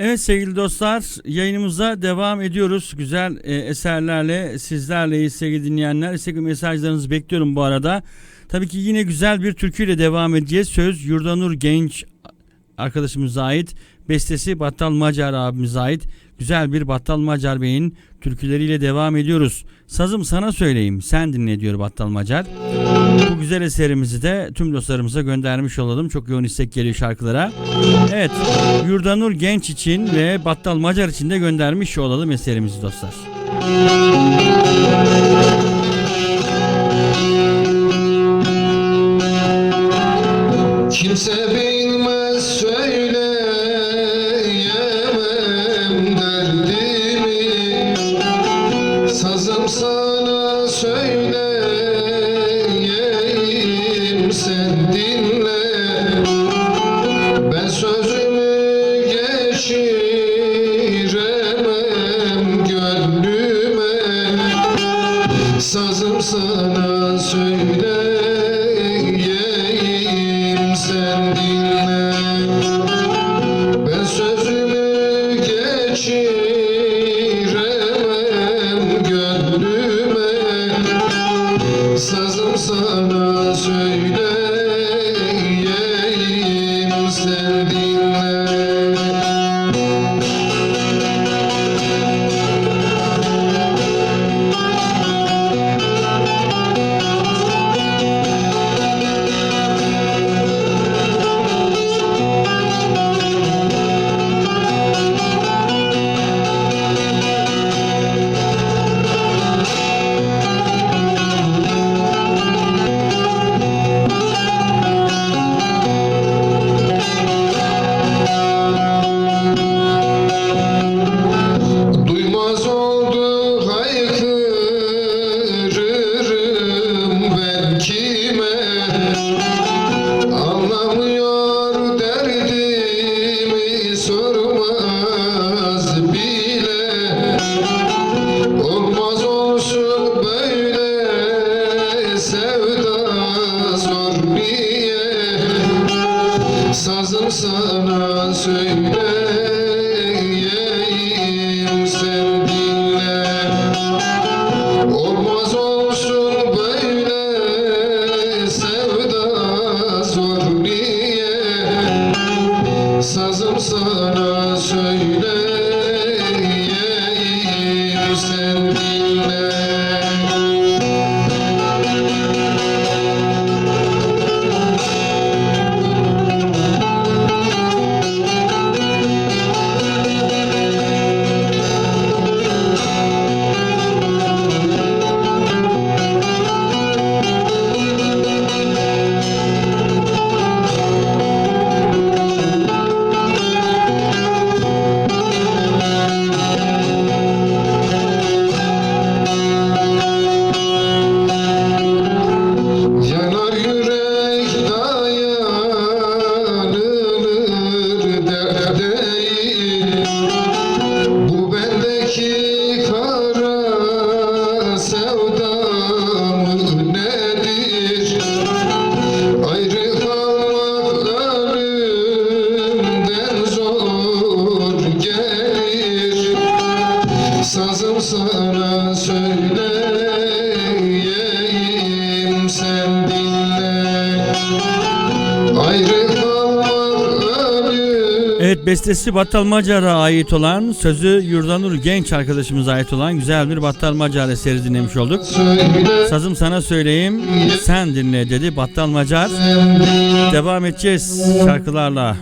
Evet sevgili dostlar yayınımıza devam ediyoruz. Güzel e, eserlerle sizlerleyiz sevgili dinleyenler. İstek mesajlarınızı bekliyorum bu arada. Tabii ki yine güzel bir türküyle devam edeceğiz. Söz Yurdanur Genç arkadaşımıza ait. Bestesi Battal Macar abimize ait. Güzel bir Battal Macar Bey'in türküleriyle devam ediyoruz. Sazım sana söyleyeyim sen dinle diyor Battal Macar. Bu güzel eserimizi de tüm dostlarımıza göndermiş olalım. Çok yoğun istek geliyor şarkılara. Evet Yurdanur Genç için ve Battal Macar için de göndermiş olalım eserimizi dostlar. Kimse bilmez dinle. Ben sözümü geçiremem gönlüme. Sazım sana söyleyeyim sen dinle. Ben sözümü geçiremem gönlüme. Sazım sana söyleyeyim sen dinle sana söyleyeyim sen dinle Olmaz olsun böyle sevda zor Sazım sana söyleyeyim Evet bestesi Battal Macar'a ait olan sözü Yurdanur Genç arkadaşımıza ait olan güzel bir Battal Macar eseri dinlemiş olduk. Sazım sana söyleyeyim sen dinle dedi Battal Macar. Devam edeceğiz şarkılarla.